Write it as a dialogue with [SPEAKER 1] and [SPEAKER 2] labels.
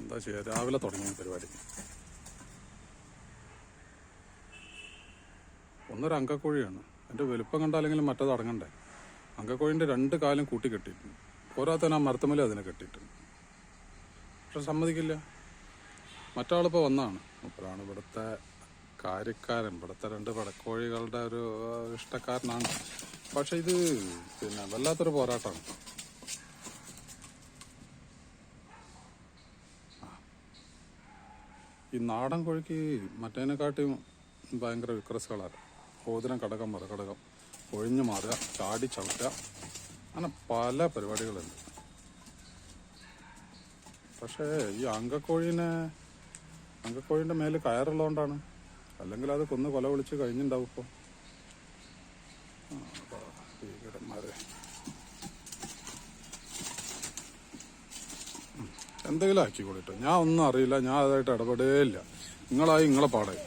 [SPEAKER 1] എന്താ ചെയ്യുക രാവിലെ തുടങ്ങിയ പരിപാടി. ഒന്നൊരു അങ്കക്കോഴിയാണ്. എന്റെ വലുപ്പം കണ്ടാലെങ്കിലും മറ്റത് അടങ്ങണ്ടേ? അങ്കക്കോഴിന്റെ രണ്ട് കാലും കൂട്ടി കെട്ടിയിട്ടുണ്ട്. പോരാത്തന്നെ ആ മരത്തമല അതിനെ കെട്ടിയിട്ടുണ്ട്. പക്ഷെ സമ്മതിക്കില്ല. മറ്റാളിപ്പോൾ വന്നാണ്. അപ്പോഴാണ് ഇവിടുത്തെ കാര്യക്കാരൻ ഇവിടുത്തെ രണ്ട് പടക്കോഴികളുടെ ഒരു ഇഷ്ടക്കാരനാണ്. പക്ഷെ ഇത് പിന്നെ വല്ലാത്തൊരു പോരാട്ടമാണ്. ഈ നാടൻ കോഴിക്ക് മറ്റേനെക്കാട്ടിയും ഭയങ്കര വിക്രസുകളാണ്. ഓതിരം കടകം മറുകടകം ഒഴിഞ്ഞു മാറുക ചാടി ചവിട്ടുക അങ്ങനെ പല പരിപാടികളുണ്ട്. പക്ഷേ ഈ അങ്കക്കോഴീനെ അങ്കക്കോഴീന്റെ മേൽ കയറുള്ളതുകൊണ്ടാണ്. അല്ലെങ്കിൽ അത് കൊന്ന് കൊല വിളിച്ച് കഴിഞ്ഞിട്ടുണ്ടാവും ഇപ്പോൾ എന്തെങ്കിലും ആക്കിക്കോളിട്ടോ ഞാൻ ഒന്നും അറിയില്ല. ഞാൻ അതായിട്ട് ഇടപെടേ ഇല്ല നിങ്ങളായി നിങ്ങളെ പാടായി